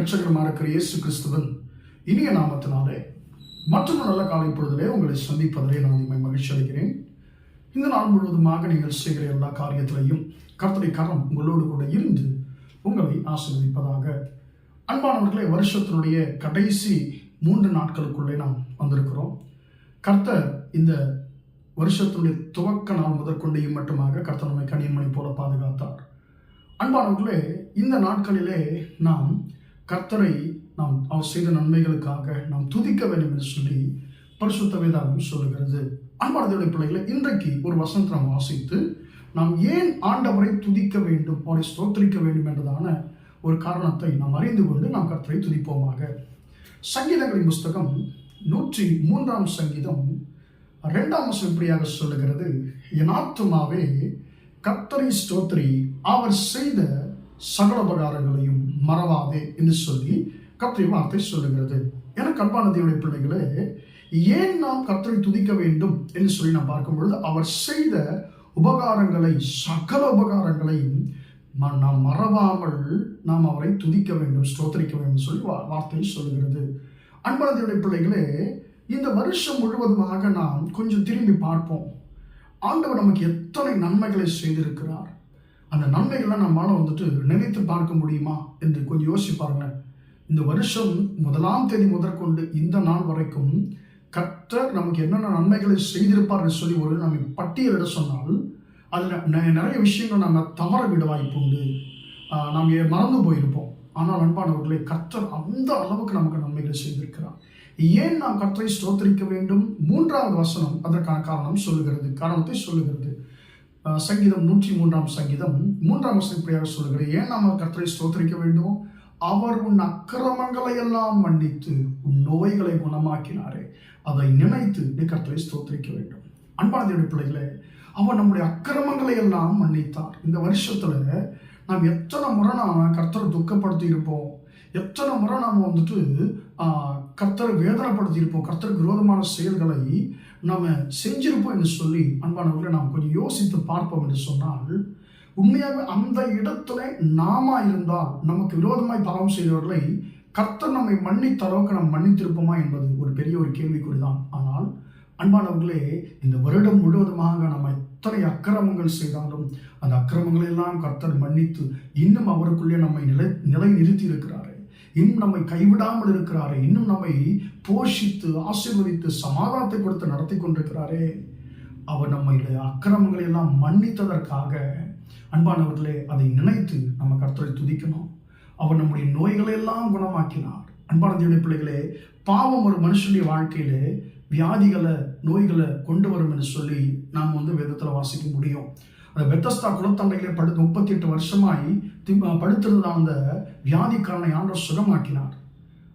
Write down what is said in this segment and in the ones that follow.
ரட்சகரமாக இருக்கிற இயேசு கிறிஸ்துவன் இனிய நாமத்தினாலே மற்றொரு நல்ல காலை பொழுதிலே உங்களை சந்திப்பதிலே நான் உண்மை மகிழ்ச்சி அடைகிறேன். இந்த நாள் முழுவதுமாக நீங்கள் செய்கிற எல்லா காரியத்திலையும் கர்த்தரை கரம் உங்களோடு கூட இருந்து உங்களை ஆசீர்வதிப்பதாக. அன்பானவர்களே வருஷத்தினுடைய கடைசி மூன்று நாட்களுக்குள்ளே நாம் வந்திருக்கிறோம். கர்த்தர் இந்த வருஷத்தினுடைய துவக்க நாள் முதற்கொண்டு மட்டுமாக கர்த்தர் நம்மை கனியன்மணி போல பாதுகாத்தார். அன்பானவர்களே இந்த நாட்களிலே நாம் கர்த்தரை நாம் அவர் செய்த நன்மைகளுக்காக நாம் துதிக்க வேண்டும் என்று சொல்லி பரிசுத்த வேதாகம் சொல்லுகிறது. அன்பானதுடைய பிள்ளைகளை இன்றைக்கு ஒரு வசனத்தை நாம் வாசித்து நாம் ஏன் ஆண்டவரை துதிக்க வேண்டும் அவரை ஸ்தோத்திரிக்க வேண்டும் என்றதான ஒரு காரணத்தை நாம் அறிந்து கொண்டு நாம் கர்த்தரை துதிப்போமாக. சங்கீதங்களின் புஸ்தகம் நூற்றி மூன்றாம் சங்கீதம் ரெண்டாம் வசம் இப்படியாக சொல்லுகிறது. என் ஆத்துமாவே கர்த்தரை ஸ்தோத்திரி அவர் செய்த சகல உபகாரங்களையும் மறவாதே என்று சொல்லி கத்திரி வார்த்தை சொல்லுகிறது. என கண்பான தேவனுடைய பிள்ளைகளே ஏன் நாம் கத்தரை துதிக்க வேண்டும் என்று சொல்லி நாம் பார்க்கும் பொழுது அவர் செய்த உபகாரங்களை சகல உபகாரங்களையும் நாம் மறவாமல் நாம் அவரை துதிக்க வேண்டும் ஸ்தோத்தரிக்க வேண்டும் சொல்லி வா- வார்த்தை சொல்லுகிறது. அன்பான பிள்ளைகளே இந்த வருஷம் முழுவதுமாக நாம் கொஞ்சம் திரும்பி பார்ப்போம். ஆண்டவர் நமக்கு எத்தனை நன்மைகளை செய்திருக்கிறார். அந்த நன்மைகளை நம்மளால் வந்துட்டு நினைத்து பார்க்க முடியுமா என்று கொஞ்சம் யோசிச்சு பாருங்களேன். இந்த வருஷம் முதலாம் தேதி முதற்கொண்டு இந்த நாள் வரைக்கும் கர்த்தர் நமக்கு என்னென்ன நன்மைகளை செய்திருப்பார்னு சொல்லி ஒரு நம்ம பட்டியலிட சொன்னால் அதில் நிறைய விஷயங்கள் நம்ம தவற விட வாய்ப்புண்டு நாம் மறந்து போயிருப்போம். ஆனால் அன்பானவர்களே கர்த்தர் அந்த அளவுக்கு நமக்கு நன்மைகளை செய்திருக்கிறார். ஏன் நாம் கர்த்தரை ஸ்தோத்தரிக்க வேண்டும்? மூன்றாவது வசனம் அதற்கான காரணம் சொல்லுகிறது. காரணத்தை சொல்லுகிறது. சங்கீதம் நூற்றி மூன்றாம் சங்கீதம் மூன்றாம் வசதிப்படியாக சொல்கிறேன் ஏன் நாம் கர்த்தரை ஸ்தோத்தரிக்க வேண்டும்? அவர் உன் அக்கிரமங்களை எல்லாம் மன்னித்து உன் நோய்களை குணமாக்கினாரே. அதை நினைத்து நீ கர்த்தரை ஸ்தோத்திரிக்க வேண்டும். அன்பான பிள்ளைகளே அவர் நம்முடைய அக்கிரமங்களை எல்லாம் மன்னித்தார். இந்த வருஷத்துல நாம் எத்தனை முறை நாம் கர்த்தரை துக்கப்படுத்தி இருப்போம்? எத்தனை முறை நாம் வந்துட்டு கர்த்தரை வேதனைப்படுத்தி இருப்போம் கர்த்தருக்கு விரோதமான செயல்களை நாம் செஞ்சிருப்போம் என்று சொல்லி அன்பானவர்களை நாம் கொஞ்சம் யோசித்து பார்ப்போம் என்று சொன்னால் உண்மையாக அந்த இடத்துல நாம இருந்தால் நமக்கு விரோதமாய் பாவம் செய்தவர்களை கர்த்தர் நம்மை மன்னித்த அளவுக்கு நாம் மன்னித்திருப்போமா என்பது ஒரு பெரிய ஒரு கேள்விக்குறிதான். ஆனால் அன்பானவர்களே இந்த வருடம் முழுவதுமாக நம்ம எத்தனை அக்கிரமங்கள் செய்தாலும் அந்த அக்கிரமங்களெல்லாம் கர்த்தர் மன்னித்து இன்னும் அவருக்குள்ளே நம்மை நிலை நிலை நிறுத்தி இருக்கிறார் இன்னும் நம்மை கைவிடாமல் இருக்கிறாரே இன்னும் நம்மை போஷித்து ஆசீர்வதித்து சமாதானத்தை கொடுத்து நடத்தி கொண்டிருக்கிறாரே. அவர் நம்முடைய அக்கிரமங்களை எல்லாம் மன்னித்ததற்காக அன்பானவர்களே அதை நினைத்து நம்ம கர்த்தரை துதிக்கணும். அவர் நம்முடைய நோய்களை எல்லாம் குணமாக்கினார். அன்பான தேவனுடைய பிள்ளைகளே பாவம் ஒரு மனுஷனுடைய வாழ்க்கையிலே வியாதிகளை நோய்களை கொண்டு வரும் என்று சொல்லி நாம் வந்து வேதத்தில் வாசிக்க முடியும். அந்த பெத்தஸ்தா குலத்தண்டையிலே படுத்து முப்பத்தி எட்டு வருஷமாய் தி- படுத்திருந்த அந்த வியாதிக்காரனை ஆண்டவர் சுகமாக்கினார்.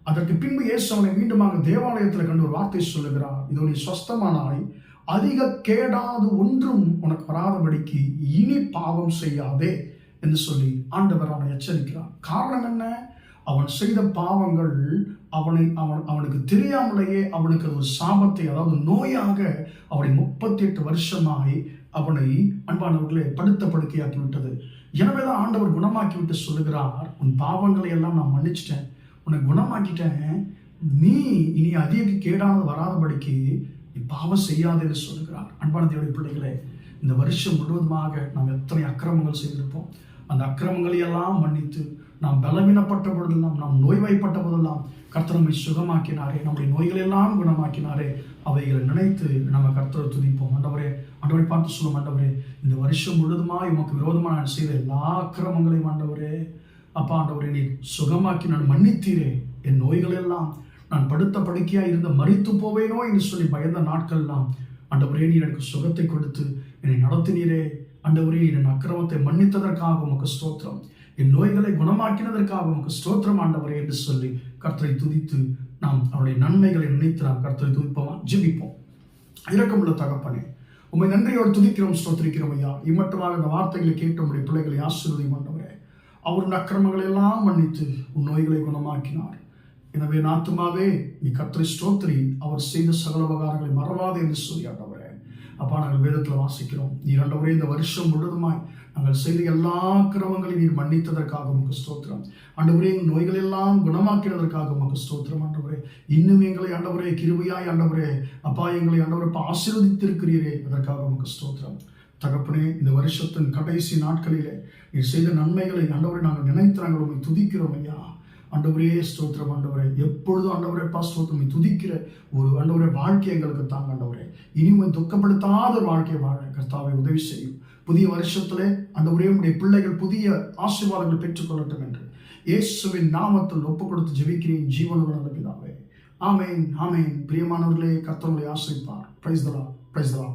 அதற்கு பின்பு இயேசு அவனை மீண்டுமாக தேவாலயத்தில் கண்டு ஒரு வார்த்தை சொல்லுகிறார். இதோ நீ சொஸ்தமானாய் அதிக கேடாது ஒன்றும் உனக்கு வராதபடிக்கு இனி பாவம் செய்யாதே என்று சொல்லி ஆண்டவர் அவனை எச்சரிக்கிறார். காரணம் என்ன? அவன் செய்த பாவங்கள் அவனை அவன் அவனுக்கு தெரியாமலேயே அவனுக்கு ஒரு சாபத்தை அதாவது நோயாக அவனை முப்பத்தி எட்டு வருஷமாய் அவனை அன்பானவர்களே படுத்த படுக்கையாக்கி விட்டது எனவேதான் ஆண்டவர் குணமாக்கி விட்டு சொல்லுகிறார் உன் பாவங்களை எல்லாம் நான் மன்னிச்சிட்டேன் உன்னை குணமாக்கிட்டேன். நீ இனி அதிக கேடானது வராதபடிக்கு நீ பாவம் செய்யாதேன்னு சொல்லுகிறார். அன்பான தேவடைய பிள்ளைகளே இந்த வருஷம் முழுவதுமாக நாம் எத்தனை அக்கிரமங்கள் செய்திருப்போம். அந்த அக்கிரமங்களை எல்லாம் மன்னித்து நாம் பலவீனப்பட்ட பொழுதெல்லாம் நாம் நோய்வாய்ப்பட்ட போதெல்லாம் கர்த்தர் நம்மை சுகமாக்கினாரே நம்முடைய நோய்கள் எல்லாம் குணமாக்கினாரே அவைகளை நினைத்து நம்ம கர்த்தரை துதிப்போம். ஆண்டவரே ஆண்டவரை பார்த்து சொல்லும் ஆண்டவரே இந்த வருஷம் முழுதுமாய் உமக்கு விரோதமாக நான் செய்த எல்லா அக்கிரமங்களையும் ஆண்டவரே அப்பா ஆண்டவரே நீ சுகமாக்கி நான் மன்னித்தீரே. என் நோய்கள் எல்லாம் நான் படுத்த படுக்கையாக இருந்த மறித்து போவேனோ என்று சொல்லி பயந்த நாட்கள் எல்லாம் ஆண்டவரே நீ எனக்கு சுகத்தை கொடுத்து என்னை நடத்தினீரே. ஆண்டவரே என் அக்கிரமத்தை மன்னித்ததற்காக உமக்கு ஸ்தோத்திரம். என் நோய்களை குணமாக்கினதற்காக உமக்கு ஸ்தோத்திரம் ஆண்டவரே என்று சொல்லி கர்த்தரை துதித்து நாம் அவருடைய நன்மைகளை நினைத்து நாம் கர்த்தரை துதிப்போம்? ஜிபிப்போம். இரக்கமுள்ள தகப்பனே உண்மை நன்றியோடு துதிக்கிறோம் ஸ்தோத்திரிக்கிறோம் ஐயா. இம்மட்டமாக இந்த வார்த்தைகளை கேட்டு உடைய பிள்ளைகளை ஆசீர்வதி ஆண்டவரே. அவருடைய அக்கிரமங்களை எல்லாம் மன்னித்து உன் நோய்களை குணமாக்கினார். எனவே நாத்துமாவே நீ கர்த்தரை ஸ்தோத்திரி. அவர் செய்த சகல உபகாரங்களை மறவாதே என்று சொல்லி ஆண்டவரே. அப்பா நாங்கள் வேதத்தில் வாசிக்கிறோம். நீ ஆண்டவரே இந்த வருஷம் முழுவதுமாய் நாங்கள் செய்த எல்லா கிரமங்களையும் நீர் மன்னித்ததற்காக உமக்கு ஸ்தோத்திரம். ஆண்டவரே எங்கள் நோய்கள் எல்லாம் குணமாக்கினதற்காக உமக்கு ஸ்தோத்திரம் ஆண்டவரே. இன்னும் எங்களை ஆண்டவரே கிருபையாய் ஆண்டவரே. அப்பா எங்களை ஆண்டவரை இப்ப ஆசீர்வதித்திருக்கிறீரே அதற்காக உமக்கு ஸ்தோத்திரம். தகப்பனே இந்த வருஷத்தின் கடைசி நாட்களிலே நீர் செய்த நன்மைகளை ஆண்டவரை நாங்கள் நினைத்து நாங்கள் உண்மை துதிக்கிறோம் ஐயா. ஆண்டவரே ஸ்தோத்திரம் ஆண்டவரே. எப்பொழுதும் ஆண்டவரே பா ஸ்தோத்திரம் துதிக்கிற ஒரு ஆண்டவரே வாழ்க்கை எங்களுக்கு தாங்க ஆண்டவரே. இனிமே துக்கப்படுத்தாத ஒரு வாழ்க்கையை வாழ கர்த்தாவை உதவி செய்யும். புதிய வருஷத்திலே அந்த உடைய பிள்ளைகள் புதிய ஆசீர்வாதங்களை பெற்றுக்கொள்ளட்டும் என்று. இயேசுவின் நாமத்தில் ஒப்பு கொடுத்து ஜெபிக்கிறேன். ஜீவனுடன் நல்ல பிதாவே. ஆமேன் ஆமேன். பிரியமானவர்களே கர்த்தவங்களை ஆசிரிப்பார். பிரைஸ் தலா பிரைஸ் தலா